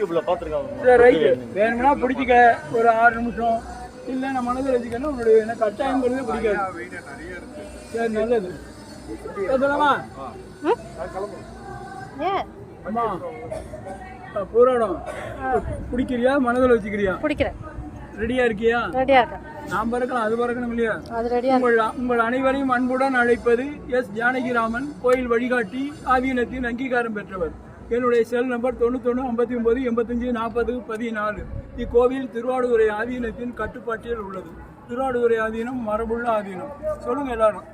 யூடியூப்ல பாத்துருக்காங்க சரி ரைட்டு வேணும்னா பிடிச்சிக்க. ஒரு ஆறு நிமிஷம். இல்லை நான் மனதில் வச்சுக்கணும். உங்களுடைய எனக்கு கட்டாயங்கிறது பிடிக்காது. சரி நல்லது. சொல்லலாமா அம்மா போராடம். பிடிக்கிறியா? மனதில் வச்சுக்கிறியா? பிடிக்கிறேன். ரெடியா இருக்கியா? ரெடியா இருக்கேன். நாம் பறக்கலாம் அது பறக்கணும் இல்லையா? அது ரெடியா உங்கள் உங்கள் அனைவரையும் அன்புடன் அழைப்பது எஸ். ஜானகிராமன் கோயில் வழிகாட்டி ஆதீனத்தின் அங்கீகாரம் பெற்றவர். என்னுடைய செல் நம்பர் தொண்ணூத்தொன்று ஐம்பத்தி ஒன்பது எண்பத்தஞ்சு நாற்பது பதினாலு. இக்கோவில் திருவாடுதுறை ஆதீனத்தின் கட்டுப்பாட்டில் உள்ளது. திருவாடுதுறை ஆதீனம் மரபுள்ள ஆதீனம். சொல்லுங்க எல்லாரும்.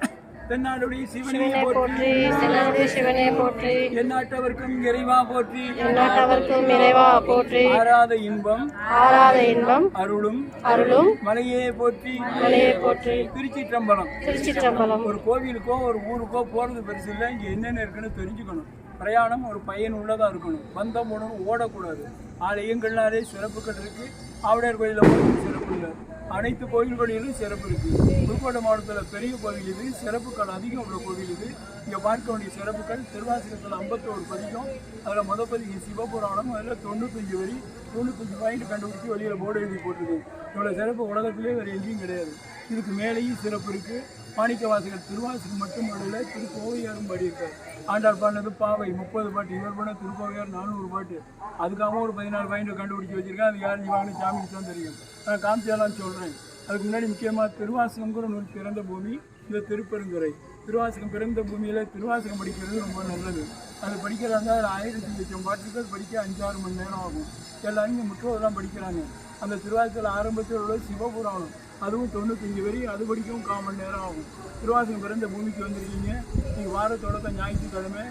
தென்னாடுடைய சிவனை போற்றி. தென்னாடு சிவனே போற்றி. எந்நாட்டவர்க்கும் இறைவா போற்றி. எந்நாட்டவர்க்கும் இறைவா போற்றி. ஆராத இன்பம் ஆறாத இன்பம் அருளும் அருளும் மலையே போற்றி. மலையை போற்றி. திருச்சிற்றம்பலம். திருச்சிற்றம்பலம். ஒரு கோவிலுக்கோ ஒரு ஊருக்கோ போகிறது பெருசு இல்லை இங்கே என்னென்ன இருக்குன்னு தெரிஞ்சுக்கணும். பிரயாணம் ஒரு பயன் உள்ளதாக இருக்கணும். வந்த உடனே ஓடக்கூடாது. ஆலயங்கள்னாலே சிறப்புகள் இருக்குது ஆவுடையார் கோயிலில் மட்டும் சிறப்பு இல்லை. அனைத்து கோயில்களிலும் சிறப்பு இருக்குது புதுக்கோட்டை மாவட்டத்தில் பெரிய கோவில் இது. சிறப்புகள் அதிகம் உள்ள கோவில் இது. இங்கே பார்க்க வேண்டிய சிறப்புகள் திருவாசகத்தில் ஐம்பத்தோரு பதிகம். அதில் மொதல் பதிகம் சிவபுராணம் அதில் தொண்ணூத்தஞ்சு வரி தொண்ணூத்தஞ்சு பாயிண்ட் கண்டுபிடிச்சி வெளியில் போர்டு எழுதி போட்டுருக்கு. இவ்வளோ சிறப்பு உலகத்திலே வேறு எங்கேயும் கிடையாது. இதுக்கு மேலேயும் சிறப்பு இருக்குது மாணிக்கவாசிகள் திருவாசிக்கு மட்டும் பாடல திருக்கோவையாரும் பாடியிருக்கார் ஆண்டாள் பாடினது பாவை முப்பது பாட்டு இவர் பண்ண திருக்கோவையார் நானூறு பாட்டு. அதுக்காக ஒரு பதினாறு பாயிண்ட் கண்டுபிடிச்சி வச்சிருக்கேன். அது யார் ஜீவானு சாமிக்கு தான் தெரியும். நான் காமிச்சாலாம் சொல்கிறேன் அதுக்கு முன்னாடி முக்கியமாக திருவாசகங்கிற நூல் பிறந்த பூமி இந்த திருப்பெருந்துறை. திருவாசகம் பிறந்த பூமியில் திருவாசகம் படிக்கிறது ரொம்ப நல்லது. அது படிக்கிறாங்க அதில் ஆயிரத்தி லட்சம் பாட்டுகள் படிக்க அஞ்சாறு மணி நேரம் ஆகும். எல்லாரும் இங்கே முற்றோர் தான் படிக்கிறாங்க. அந்த திருவாசகத்தில் ஆரம்பத்தில் உள்ள சிவபுராணம் அதுவும் தொண்ணூத்தஞ்சு வரி அது படிக்கும் கால் மணி நேரம் ஆகும். திருவாசகம் பிறந்த பூமிக்கு வந்திருக்கீங்க. நீங்கள் வார தொடக்க ஞாயிற்றுக்கிழமை.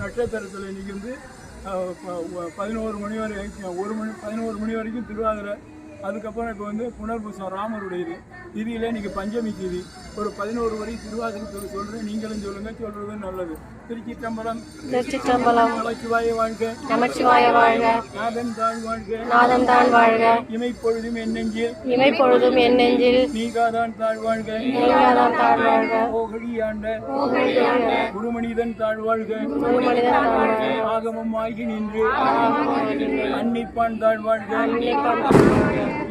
நட்சத்திரத்தில் நிகழ்ந்து பதினோரு மணி வரை ஒரு மணி பதினோரு மணி வரைக்கும் திருவாதிரை. அதுக்கப்புறம் இப்போ வந்து புனர்பூசம் ராமருடையது. திதியில் இன்னைக்கு பஞ்சமி திதி. ஒரு பதினோரு வரை திருவாசகத்தில் சொல்கிறேன் நீங்களும் சொல்லுங்கள் சொல்கிறது நல்லது. திருச்சி தம்பரம் திருச்சிற்றம்பலம். நமச்சிவாய வாழ்க. நமச்சிவாய வாழ்க. நாதன் தாழ் வாழ்க. நாதன் தான் வாழ்க. இமைப்பொழுதும் என் நெஞ்சில். இமைப்பொழுதும் என் நெஞ்சில். நீகாதான் தாழ் வாழ்க நீங்காதான் தாழ் வாழ்க ஓகழியாண்ட. குருமனிதன் தாழ் வாழ்க ஒரு மனிதன் தான் வாழ்க ஆகமம் ஆகி நின்று. அன்னிப்பான் தாழ் வாழ்க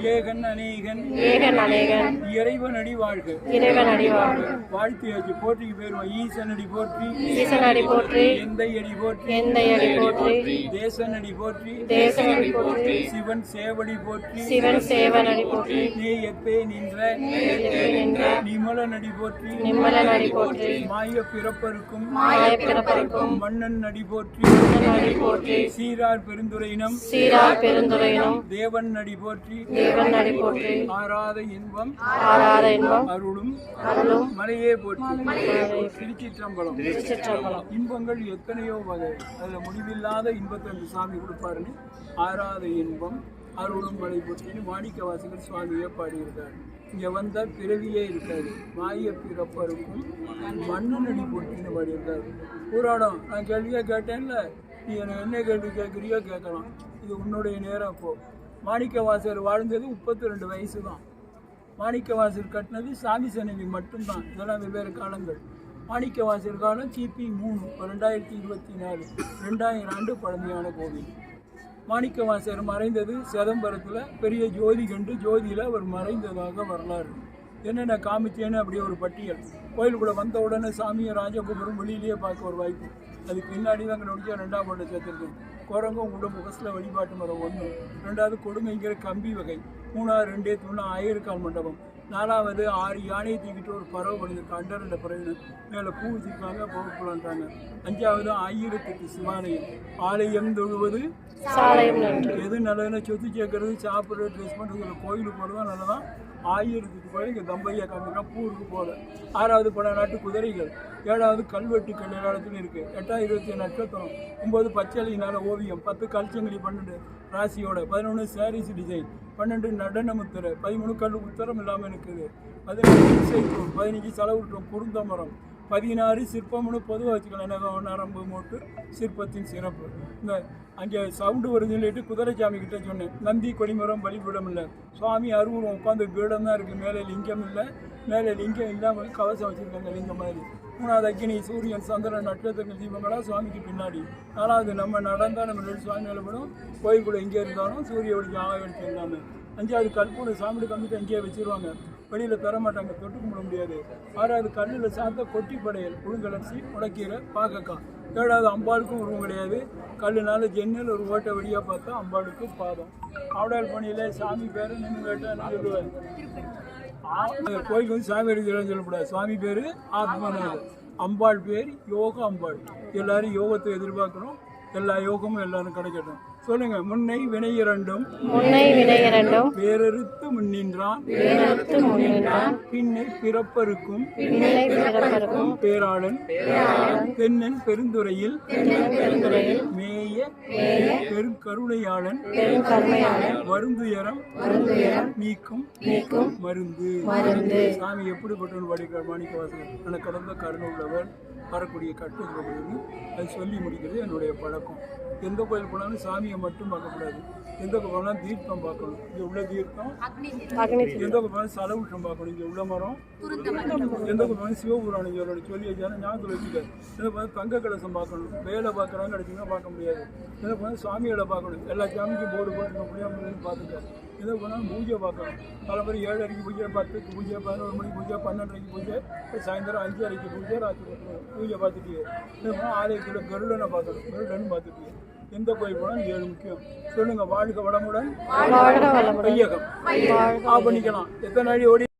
ஏகன் அநேகன் ஏகன் அநேகன் இறைவன் அடி வாழ்க இறைவன் அடி வாழ்க வாழ்த்தியாச்சு போற்றிக்கு பேருவா ஈசன் அடி போற்றி ஈசன் அடி போற்றி எந்தை அடி போற்றி எந்தை அடி போற்றி தேசன் அடி போற்றி தேசன் அடி போற்றி சிவன் சேவடி போற்றி சிவன் சேவன் அடி போற்றி நீ எப்பே நின்ற நின்ற நிமலன் அடி போற்றி நிம்மலன் அடி போற்றி மாய பிறப்பருக்கும் மாய பிறப்பருக்கும் மன்னன் அடி போற்றி அடி போற்றி சீரார் பெருந்துரையினம் சீரார் பெருந்துரையினும் தேவன் அடி போற்றி தேவன் அடி போற்றி ஆராத இன்பம் ஆறாத இன்பம். அருளும் அருளும். மலையே போற்றி திருச்சிற்றம்பலம். திருச்சிற்றம்பலம். இன்பங்கள் எத்தனையோ வகை. அதுல முடிவில்லாத இன்பத்தை அந்த சாமி கொடுப்பாருன்னு ஆராத இன்பம் அருளும் மலை போற்றின்னு மாணிக்க வாசகர் சுவாமியே பாடியிருக்காரு. இங்க வந்தா பிறவியே இருக்காது. மாய பிறப்பருக்கும் மண்ணனடி போட்டின்னு பாடியிருக்காரு. பூராடம் நான் கேள்வியா கேட்டேன்ல. நீ என்ன கேள்வி கேட்குறியோ கேட்கலாம். இது உன்னுடைய நேரம் அப்போ. மாணிக்க வாசகர் வாழ்ந்தது முப்பத்தி ரெண்டு வயசு தான் மாணிக்கவாசர் கட்டினது சாமி சன்னதி மட்டும்தான். இதெல்லாம் வெவ்வேறு காலங்கள். மாணிக்கவாசர் காலம் கிபி மூணு ரெண்டாயிரத்தி இருபத்தி நாலு ரெண்டாயிரம் ஆண்டு பழமையான கோவில். மாணிக்கவாசர் மறைந்தது சிதம்பரத்தில் பெரிய ஜோதி கண்டு ஜோதியில் அவர் மறைந்ததாக வரலாறு. என்னென்ன காமிச்சேன்னு அப்படியே ஒரு பட்டியல். கோயிலுக்குள்ள வந்த உடனே சாமியை ராஜகோபுரம் வெளியிலேயே பார்க்க ஒரு வாய்ப்பு. அதுக்கு பின்னாடி தான் கண்டுபிடிச்சா ரெண்டாம் பாட்டை சேர்த்துருக்கேன் குரங்கம் உங்களோட முகசில் வழிபாட்டு மரம் ஒன்று ரெண்டாவது கொடுமைங்கிற கம்பி வகை. மூணாவது ரெண்டே தூணா ஆயிரக்கால் மண்டபம். நாலாவது ஆறு யானையை தூக்கிட்டு ஒரு பறவை பண்ணிருக்கு அண்டரண்ட பறவை மேலே பூ வச்சிருக்காங்க போகலான்றாங்க அஞ்சாவது ஆயிரத்தெட்டு சிவாலயம். ஆலயம் தொழுவது எது நல்லதுன்னா சொத்து சேர்க்கறது சாப்பிட்றது ட்ரெஸ் பண்ணுறது கோயிலுக்கு போகிறது நல்லதான் ஆயிரத்துக்கு இங்கே தம்பையா காமிக்கிறா பூருக்கு போகல ஆறாவது பல நாட்டு குதிரைகள். ஏழாவது கல்வெட்டு கல்யாணத்தில் இருக்குது எட்டாவது இருபத்தி நட்சத்திரம். ஒம்பது பச்சளினால ஓவியம். பத்து கல்ச்சங்கிலி பன்னெண்டு. ராசியோட பதினொன்று சாரீஸ் டிசைன் பன்னெண்டு நடன முத்திரை பதிமூணு கல் உத்தரம் இல்லாமல் இருக்குது பதினஞ்சு இசைத்தூள் பதினஞ்சு செலவுற்றோம் குருந்தமரம் பதினாறு சிற்பம்னு பொதுவாக வச்சுக்கலாம் நகம் நரம்பு மூட்டு சிற்பத்தின் சிறப்பு. இந்த அங்கே சவுண்டு வருதுன்னு சொல்லிட்டு குதிரைசாமி கிட்ட சொன்னேன். நந்தி கொடிமரம் பலிபீடம் இல்லை. சுவாமி அருவம் உட்காந்து பீடம் தான் இருக்குது மேலே லிங்கம் இல்லை. மேலே லிங்கம் இல்லாமல் கவசம் வச்சுருக்காங்க லிங்கம் மாதிரி. மூணாவது அக்கினி சூரியன் சந்திரன் நட்சத்திரங்கள் தீபங்களாக சுவாமிக்கு பின்னாடி. நாலாவது நம்ம நடந்தால் நம்ம ரெண்டு சுவாமி நிலப்படும் கோயிலுக்குள்ள எங்கே இருந்தாலும் சூரிய ஒளிக்கு ஆக எடுத்து எல்லாமே அஞ்சாவது கற்பூரம் சாமியோட கம்பிட்டு அங்கேயே வச்சுருவாங்க. வெளியில் தர மாட்டாங்க தொட்டு கும்பிட முடியாது. ஆறாவது கல்லில் சார்ந்த கொட்டி படையல் புழுங்கலரிசி முளக்கீரை பாகக்காய். ஏழாவது அம்பாளுக்கும் உருவம் கிடையாது. கல்லுனால ஜென்னில் ஒரு ஓட்டை வழியாக பார்த்தா அம்பாளுக்கு பாதம். ஆவடால் பணியில் சாமி பேர் நின்று கேட்டால் என்ன சொல்லுவேன்? கோயிலுக்கு வந்து சாமி எடுக்கிறான்னு சொல்லக்கூடாது. சுவாமி பேர் ஆத்மநாதர். அம்பாள் பேர் யோக அம்பாள். எல்லாரும் யோகத்தை எதிர்பார்க்கணும். எல்லா யோகமும் எல்லாரும் கிடைக்கட்டும். சொல்லுங்க முன்னை வினை இரண்டும் முன்னை வினை இரண்டும் வேறறுத்து முன்னின்றான். வேறறுத்து முன்னின்றான். பின்னை பிறப்பருக்கும் பின்னை பிறப்பருக்கும் பேராளன் தென்னன் பெருந்துறையில் பெருந்துறையில் மேய பெருங்கருணையாளன் பெருங்கருணையாளன் வருந்துயரம் மருந்துயரம் நீக்கும் நீக்கும் மருந்து. மருந்து. சாமி எப்படிப்பட்டவன் படிக்கிறார் மாணிக்க வாசகர் எனக்கு கடந்த கருணை உள்ளவர். வரக்கூடிய கட்டுறது அது சொல்லி முடிக்கிறது என்னுடைய பழக்கம். எந்த கோயில் போனாலும் சாமியை மட்டும் பார்க்கக்கூடாது. எந்த போனாலும் தீர்த்தம் பார்க்கணும். இங்கே உள்ள தீர்த்தம் எந்த போனாலும் சலவுஷம் பார்க்கணும். இங்கே உள்ள மரம் எந்த போனாலும் சிவபுராணம் சொல்லணும் சொல்லி வச்சாலும் ஞாபகத்தில் வச்சுக்க எந்த போனாலும் தங்க கலசம் பார்க்கணும். வேலை பார்க்குறாங்க கிடைச்சிங்கன்னா பார்க்க முடியாது. எந்த போனாலும் சாமிகளை பார்க்கணும். எல்லா சாமிக்கும் போர்டு போட்டு முடியாமல் பார்த்துக்க எதை போனாலும் பூஜை பார்க்கணும் பல பேர் ஏழரைக்கு பூஜை பத்துக்கு பூஜை பதினோரு மணிக்கு பூஜை பன்னெண்டரைக்கு பூஜை சாயந்தரம் அஞ்சு அரைக்கு பூஜை ராத்திரி பூஜை பார்த்துட்டு போனால் ஆலயத்தில் கருடனை பார்க்கணும் கருடன்னு பார்த்துட்டு எந்த கோயில் போனாலும் ஏழு முக்கியம். சொல்லுங்க வாழ்க வளமுடன். கையகம் பண்ணிக்கலாம் எத்தனை அடி ஓடி